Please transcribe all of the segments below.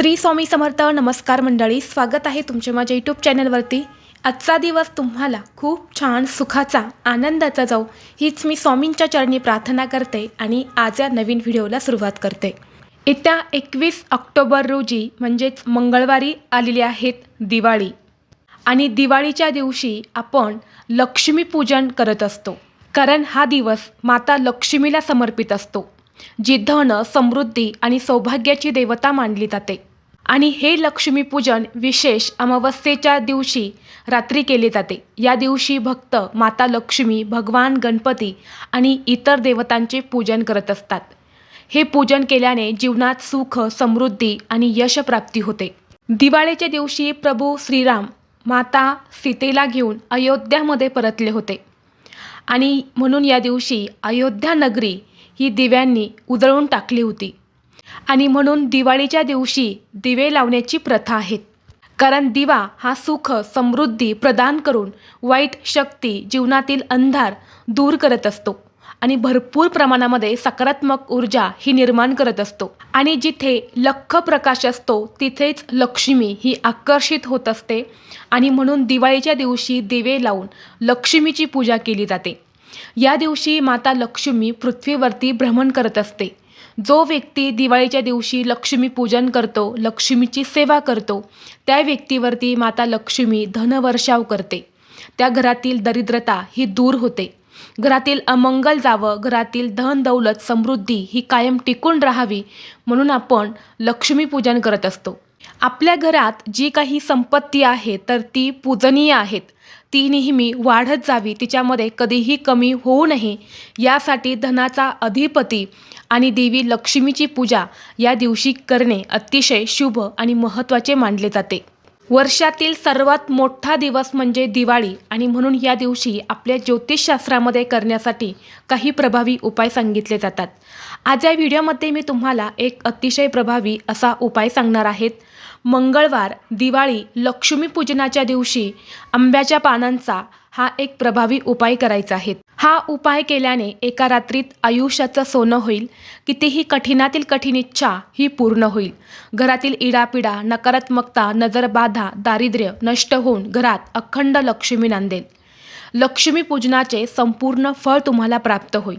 श्री स्वामी समर्थ नमस्कार मंडळी स्वागत आहे तुमच्या माझ्या यूट्यूब चॅनलवरती. आजचा दिवस तुम्हाला खूप छान सुखाचा आनंदाचा जाऊ हीच मी स्वामींच्या चरणी प्रार्थना करते आणि आज या नवीन व्हिडिओला सुरुवात करते. येत्या एकवीस ऑक्टोबर रोजी म्हणजेच मंगळवारी आलेली आहेत दिवाळी. आणि दिवाळीच्या दिवशी आपण लक्ष्मीपूजन करत असतो. कारण हा दिवस माता लक्ष्मीला समर्पित असतो जी धन समृद्धी आणि सौभाग्याची देवता मानली जाते. आणि हे लक्ष्मीपूजन विशेष अमावस्येच्या दिवशी रात्री केले जाते. या दिवशी भक्त माता लक्ष्मी भगवान गणपती आणि इतर देवतांचे पूजन करत असतात. हे पूजन केल्याने जीवनात सुख समृद्धी आणि यशप्राप्ती होते. दिवाळीच्या दिवशी प्रभू श्रीराम माता सीतेला घेऊन अयोध्यामध्ये परतले होते. आणि म्हणून या दिवशी अयोध्या नगरी ही दिव्यांनी उजळून टाकली होती. आणि म्हणून दिवाळीच्या दिवशी दिवे लावण्याची प्रथा आहेत. कारण दिवा हा सुख समृद्धी प्रदान करून वाईट शक्ती जीवनातील अंधार दूर करत असतो आणि भरपूर प्रमाणामध्ये सकारात्मक ऊर्जा ही निर्माण करत असतो. आणि जिथे लख प्रकाश असतो तिथेच लक्ष्मी ही आकर्षित होत असते आणि म्हणून दिवाळीच्या दिवशी दिवे लावून लक्ष्मीची पूजा केली जाते. या दिवशी माता लक्ष्मी पृथ्वीवरती भ्रमण करत असते. जो व्यक्ती दिवाळीच्या दिवशी लक्ष्मीपूजन करतो लक्ष्मीची सेवा करतो त्या व्यक्तीवरती माता लक्ष्मी धनवर्षाव करते. त्या घरातील दरिद्रता ही दूर होते. घरातील अमंगल जावं घरातील धन दौलत समृद्धी ही कायम टिकून राहावी म्हणून आपण लक्ष्मीपूजन करत असतो. आपल्या घरात जी काही संपत्ती आहे तर ती पूजनीय आहेत. ती नेहमी वाढत जावी तिच्यामध्ये कधीही कमी होऊ नये. यासाठी धनाचा अधिपती आणि देवी लक्ष्मीची पूजा या दिवशी करणे अतिशय शुभ आणि महत्त्वाचे मानले जाते. वर्षातील सर्वात मोठा दिवस म्हणजे दिवाळी आणि म्हणून या दिवशी आपल्या ज्योतिषशास्त्रामध्ये करण्यासाठी काही प्रभावी उपाय सांगितले जातात. आज या व्हिडिओमध्ये मी तुम्हाला एक अतिशय प्रभावी असा उपाय सांगणार आहेत मंगळवार दिवाळी लक्ष्मीपूजनाच्या दिवशी आंब्याच्या पानांचा हा एक प्रभावी उपाय करायचा आहे. हा उपाय केल्याने एका रात्रीत आयुष्याचं सोनं होईल. कितीही कठीणातील कठीण इच्छा ही पूर्ण होईल. घरातील इडापिडा नकारात्मकता नजरबाधा दारिद्र्य नष्ट होऊन घरात अखंड लक्ष्मी नांदेल. लक्ष्मीपूजनाचे संपूर्ण फळ तुम्हाला प्राप्त होईल.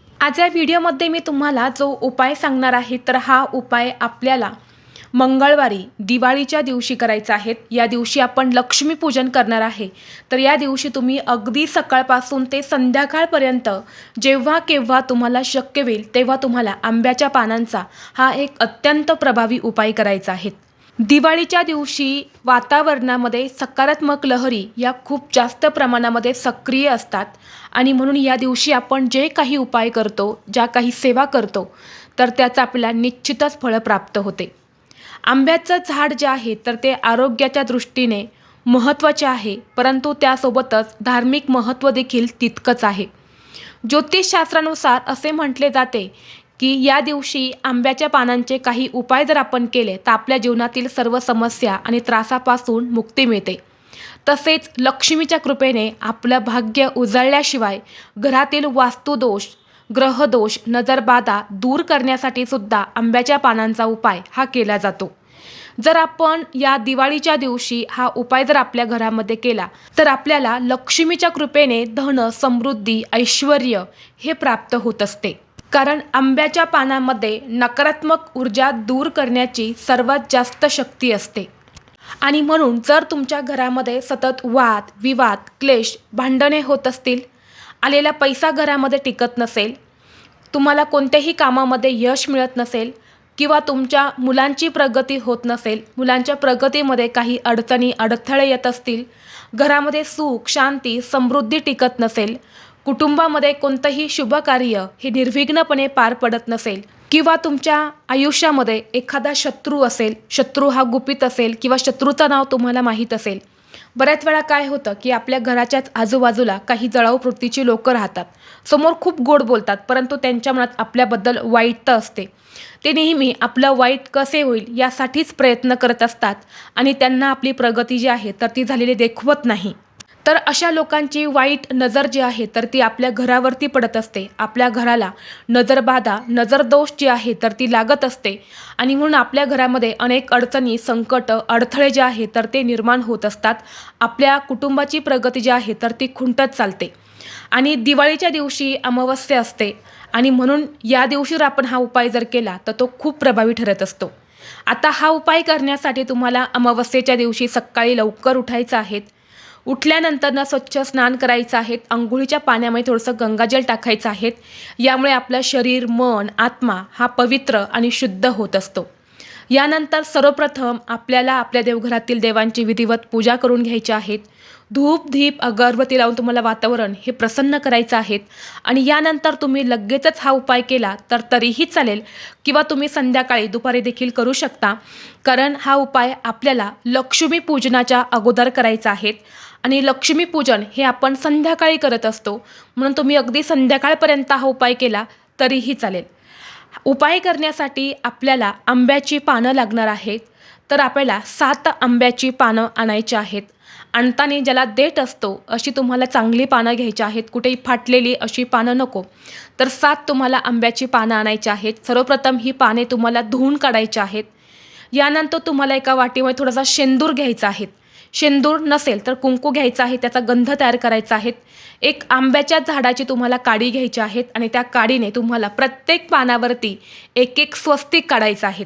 आज या व्हिडिओमध्ये मी तुम्हाला जो उपाय सांगणार आहे तर हा उपाय आपल्याला मंगळवारी दिवाळीच्या दिवशी करायचा आहे. या दिवशी आपण लक्ष्मीपूजन करणार आहे. तर या दिवशी तुम्ही अगदी सकाळपासून ते संध्याकाळपर्यंत जेव्हा केव्हा तुम्हाला शक्य होईल तेव्हा तुम्हाला आंब्याच्या पानांचा हा एक अत्यंत प्रभावी उपाय करायचा आहे. दिवाळीच्या दिवशी वातावरणामध्ये सकारात्मक लहरी या खूप जास्त प्रमाणामध्ये सक्रिय असतात. आणि म्हणून या दिवशी आपण जे काही उपाय करतो ज्या काही सेवा करतो तर त्याचं आपल्याला निश्चितच फळं प्राप्त होते. आंब्याचं झाड जे आहे तर ते आरोग्याच्या दृष्टीने महत्त्वाचे आहे परंतु त्यासोबतच धार्मिक महत्त्व देखील तितकंच आहे. ज्योतिषशास्त्रानुसार असे म्हटले जाते की या दिवशी आंब्याच्या पानांचे काही उपाय जर आपण केले तर आपल्या जीवनातील सर्व समस्या आणि त्रासापासून मुक्ती मिळते. तसेच लक्ष्मीच्या कृपेने आपलं भाग्य उजळल्याशिवाय घरातील वास्तुदोष ग्रहदोष नजरबाधा दूर करण्यासाठी सुद्धा आंब्याच्या पानांचा उपाय हा केला जातो. जर आपण या दिवाळीच्या दिवशी हा उपाय जर आपल्या घरामध्ये केला तर आपल्याला लक्ष्मीच्या कृपेने धन समृद्धी ऐश्वर हे प्राप्त होत असते. कारण आंब्याच्या पानामध्ये नकारात्मक ऊर्जा दूर करण्याची सर्वात जास्त शक्ती असते. आणि म्हणून जर तुमच्या घरामध्ये सतत वाद विवाद क्लेश भांडणे होत असतील आलेला पैसा घरामध्ये टिकत नसेल तुम्हाला कोणत्याही कामामध्ये यश मिळत नसेल किंवा तुमच्या मुलांची प्रगती होत नसेल मुलांच्या प्रगतीमध्ये काही अडचणी अडथळे येत असतील घरामध्ये सुख शांती समृद्धी टिकत नसेल कुटुंबामध्ये कोणतंही शुभकार्य हे निर्विघ्नपणे पार पडत नसेल किंवा तुमच्या आयुष्यामध्ये एखादा शत्रू असेल शत्रू हा गुपित असेल किंवा शत्रूचं नाव तुम्हाला माहीत असेल. बऱ्याच वेळा काय होतं की आपल्या घराच्याच आजूबाजूला काही जळाऊ वृत्तीची लोकं राहतात. समोर खूप गोड बोलतात परंतु त्यांच्या मनात आपल्याबद्दल वाईट तर असते. ते नेहमी आपलं वाईट कसे होईल यासाठीच प्रयत्न करत असतात आणि त्यांना आपली प्रगती जी आहे तर ती झालेली देखवत नाही. तर अशा लोकांची वाईट नजर जी आहे तर ती आपल्या घरावरती पडत असते. आपल्या घराला नजरबाधा नजरदोष जी आहे तर ती लागत असते. आणि म्हणून आपल्या घरामध्ये अनेक अडचणी संकट अडथळे जे आहे तर ते निर्माण होत असतात. आपल्या कुटुंबाची प्रगती जी आहे तर ती खुंटत चालते. आणि दिवाळीच्या दिवशी अमावस्या असते. आणि म्हणून या दिवशी जर आपण हा उपाय जर केला तर तो खूप प्रभावी ठरत असतो. आता हा उपाय करण्यासाठी तुम्हाला अमावस्येच्या दिवशी सकाळी लवकर उठायचं आहेत उठल्यानंतर ना स्वच्छ स्नान करायचं आहे आंघोळीच्या पाण्यामध्ये थोडंसं गंगाजल टाकायचं आहे यामुळे आपलं शरीर मन आत्मा हा पवित्र आणि शुद्ध होत असतो. यानंतर सर्वप्रथम आपल्याला आपल्या देवघरातील देवांची विधिवत पूजा करून घ्यायची आहेत. धूप धीप अगरबत्ती लावून तुम्हाला वातावरण हे प्रसन्न करायचं आहेत. आणि यानंतर तुम्ही लगेचच हा उपाय केला तर तरीही चालेल किंवा तुम्ही संध्याकाळी दुपारी देखील करू शकता. कारण हा उपाय आपल्याला लक्ष्मी पूजनाच्या अगोदर करायचा आहे. आणि लक्ष्मीपूजन हे आपण संध्याकाळी करत असतो. म्हणून तुम्ही अगदी संध्याकाळपर्यंत हा उपाय केला तरीही चालेल. उपाय करण्यासाठी आपल्याला आंब्याची पानं लागणार आहेत. तर आपल्याला सात आंब्याची पानं आणायची आहेत. आणताना ज्याला देठ असतो अशी तुम्हाला चांगली पानं घ्यायची आहेत. कुठेही फाटलेली अशी पानं नको. तर सात तुम्हाला आंब्याची पानं आणायची आहेत. सर्वप्रथम ही पाने तुम्हाला धुवून काढायची आहेत. यानंतर तुम्हाला एका वाटीमध्ये थोडासा शेंदूर घ्यायचा आहे. शेंदूर नसेल तर कुंकू घ्यायचा आहे त्याचा गंध तयार करायचा आहे. एक आंब्याच्या झाडाची तुम्हाला काडी घ्यायची आहेत आणि त्या काडीने तुम्हाला प्रत्येक पानावरती एक एक स्वस्तिक काढायचं आहेत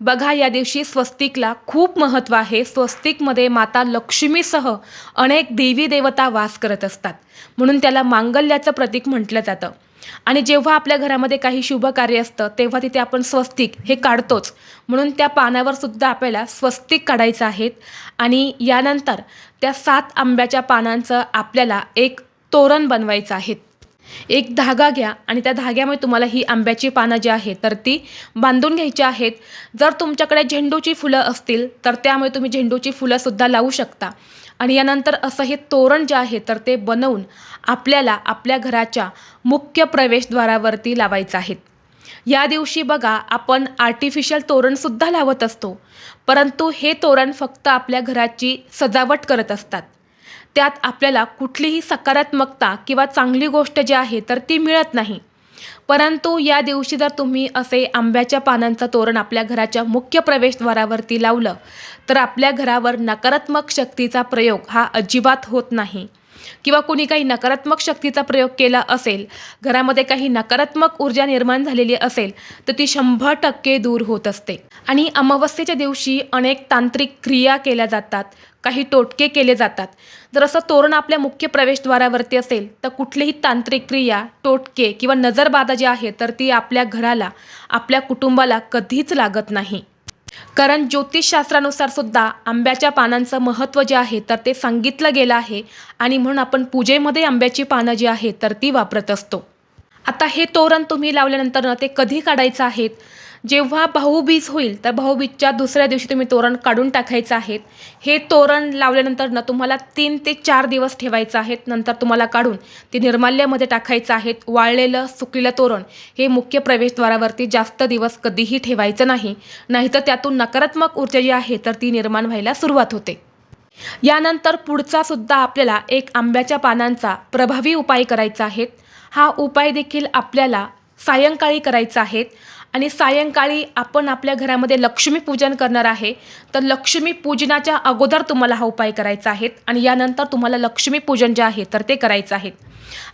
बघा या दिवशी स्वस्तिकला खूप महत्त्व आहे. स्वस्तिकमध्ये माता लक्ष्मीसह अनेक देवी देवता वास करत असतात. म्हणून त्याला मांगल्याचं प्रतीक म्हटलं जातं. आणि जेव्हा आपल्या घरामध्ये काही शुभ कार्य असतं तेव्हा तिथे आपण स्वस्तिक हे काढतोच. म्हणून त्या पानावर सुद्धा आपल्याला स्वस्तिक काढायचं आहेत. आणि यानंतर त्या सात आंब्याच्या पानांचं आपल्याला एक तोरण बनवायचं आहे एक धागा घ्या आणि त्या धाग्यामुळे तुम्हाला ही आंब्याची पानं जी आहेत तर ती बांधून घ्यायची आहेत. जर तुमच्याकडे झेंडूची फुलं असतील तर त्यामुळे तुम्ही झेंडूची फुलंसुद्धा लावू शकता. आणि यानंतर असं हे तोरण जे आहे तर ते बनवून आपल्याला आपल्या घराच्या मुख्य प्रवेशद्वारावरती लावायचं आहे. या दिवशी बघा आपण आर्टिफिशियल तोरणसुद्धा लावत असतो. परंतु हे तोरण फक्त आपल्या घराची सजावट करत असतात. त्यात आपल्याला कुठलीही सकारात्मकता किंवा चांगली गोष्ट जी आहे तर ती मिळत नाही. परंतु या दिवशी जर तुम्ही असे आंब्याच्या पानांचं तोरण आपल्या घराच्या मुख्य प्रवेशद्वारावरती लावलं तर आपल्या घरावर नकारात्मक शक्तीचा प्रयोग हा अजिबात होत नाही. किंवा कोणी काही नकारात्मक शक्तीचा प्रयोग केला असेल घरामध्ये काही नकारात्मक ऊर्जा निर्माण झालेली असेल तर ती शंभर टक्के दूर होत असते. आणि अमावस्येच्या दिवशी अनेक तांत्रिक क्रिया केल्या जातात काही टोटके केले जातात. जर असं तोरण आपल्या मुख्य प्रवेशद्वारावरती असेल तर कुठलीही तांत्रिक क्रिया टोटके किंवा नजरबाधा जी आहे तर ती आपल्या घराला आपल्या कुटुंबाला कधीच लागत नाही. कारण ज्योतिषशास्त्रानुसार सुद्धा आंब्याच्या पानांचं महत्त्व जे आहे तर ते सांगितलं गेलं आहे. आणि म्हणून आपण पूजेमध्ये आंब्याची पानं जी आहेत तर ती वापरत असतो. आता हे तोरण तुम्ही लावल्यानंतर ते कधी काढायचं आहेत? जेव्हा भाऊबीज होईल तर भाऊबीजच्या दुसऱ्या दिवशी तुम्ही तोरण काढून टाकायचं आहेत हे तोरण लावल्यानंतर ना तुम्हाला तीन ते चार दिवस ठेवायचं आहेत नंतर तुम्हाला काढून ते निर्माल्यामध्ये टाकायचं आहेत वाळलेलं सुकलेलं तोरण हे मुख्य प्रवेशद्वारावरती जास्त दिवस कधीही ठेवायचं नाही. नाहीतर त्यातून नकारात्मक ऊर्जा जी आहे तर ती निर्माण व्हायला सुरुवात होते. यानंतर पुढचा सुद्धा आपल्याला एक आंब्याच्या पानांचा प्रभावी उपाय करायचा आहे. हा उपाय देखील आपल्याला सायंकाळी करायचा आहे. आणि सायंकाळी आपण आपल्या घरामध्ये लक्ष्मीपूजन करणार आहे तर लक्ष्मीपूजनाच्या अगोदर तुम्हाला हा उपाय करायचा आहे आणि यानंतर तुम्हाला लक्ष्मीपूजन जे आहे तर ते करायचं आहे.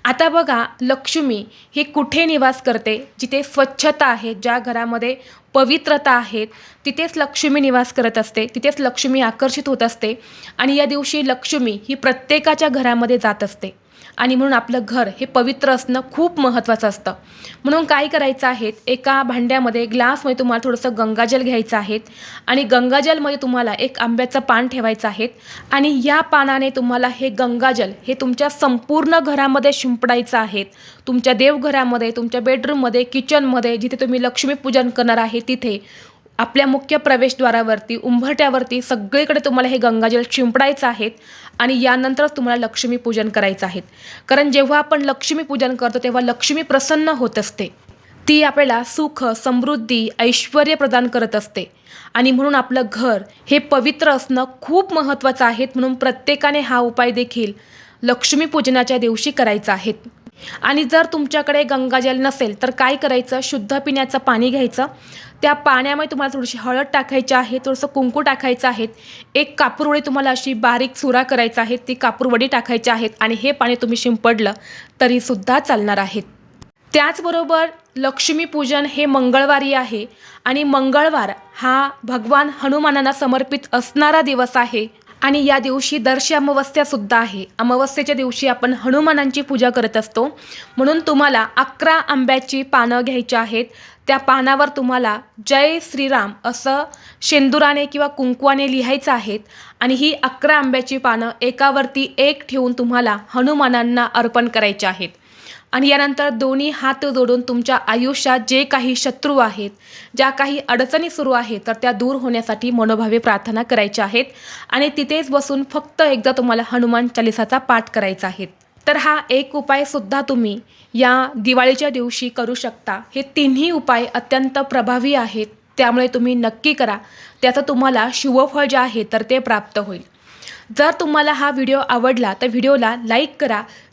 आता बघा लक्ष्मी ही कुठे निवास करते? जिथे स्वच्छता आहे ज्या घरामध्ये पवित्रता आहेत तिथेच लक्ष्मी निवास करत असते तिथेच लक्ष्मी आकर्षित होत असते आणि या दिवशी लक्ष्मी ही प्रत्येकाच्या घरामध्ये जात असते. आणि म्हणून आपलं घर हे पवित्र असणं खूप महत्त्वाचं असतं. म्हणून काय करायचं आहे एका भांड्यामध्ये ग्लासमध्ये तुम्हाला थोडंसं गंगाजल घ्यायचं आहे आणि गंगाजलमध्ये तुम्हाला एक आंब्याचं पान ठेवायचं आहे आणि या पानाने तुम्हाला हे गंगाजल हे तुमच्या संपूर्ण घरामध्ये शिंपडायचं आहे. तुमच्या देवघरामध्ये तुमच्या बेडरूममध्ये किचनमध्ये जिथे तुम्ही लक्ष्मीपूजन करणार आहे तिथे. आपल्या मुख्य प्रवेशद्वारावरती उंबरट्यावरती सगळीकडे तुम्हाला हे गंगाजल शिंपडायचं आहेत आणि यानंतरच तुम्हाला लक्ष्मीपूजन करायचं आहे कारण जेव्हा आपण लक्ष्मीपूजन करतो तेव्हा लक्ष्मी प्रसन्न होत असते. ती आपल्याला सुख समृद्धी ऐश्वर प्रदान करत असते. आणि म्हणून आपलं घर हे पवित्र असणं खूप महत्त्वाचं आहे म्हणून प्रत्येकाने हा उपाय देखील लक्ष्मीपूजनाच्या दिवशी करायचा आहे. आणि जर तुमच्याकडे गंगाजल नसेल तर काय करायचं? शुद्ध पिण्याचं पाणी घ्यायचं. त्या पाण्यामध्ये तुम्हाला थोडीशी हळद टाकायची आहे थोडंसं कुंकू टाकायचं आहे एक कापूरवडी तुम्हाला अशी बारीक चुरा करायचा आहे ती कापूरवडी टाकायची आहेत आणि हे पाणी तुम्ही शिंपडलं तरीसुद्धा चालणार आहेत त्याचबरोबर लक्ष्मीपूजन हे मंगळवारी आहे आणि मंगळवार हा भगवान हनुमानांना समर्पित असणारा दिवस आहे. आणि या दिवशी दर्शी अमावस्यासुद्धा आहे. अमावस्येच्या दिवशी आपण हनुमानांची पूजा करत असतो. म्हणून तुम्हाला अकरा आंब्याची पानं घ्यायची आहेत. त्या पानावर तुम्हाला जय श्रीराम असं शेंदुराने किंवा कुंकवाने लिहायचं आहेत. आणि ही अकरा आंब्याची पानं एकावरती एक ठेवून तुम्हाला हनुमानांना अर्पण करायचे आहेत. आणि यानंतर दोन्ही हात जोडून तुमच्या आयुष्यात जे काही शत्रू आहेत ज्या काही अडचणी सुरू आहेत तर त्या दूर होण्यासाठी मनोभावे प्रार्थना करायच्या आहेत. आणि तिथेच बसून फक्त एकदा तुम्हाला हनुमान चालिसाचा पाठ करायचा आहे. तर हा एक उपायसुद्धा तुम्ही या दिवाळीच्या दिवशी करू शकता. हे तिन्ही उपाय अत्यंत प्रभावी आहेत. त्यामुळे तुम्ही नक्की करा. त्याचं तुम्हाला शुभफळ जे आहे तर ते प्राप्त होईल. जर तुम्हाला हा व्हिडिओ आवडला तर व्हिडिओला लाईक करा.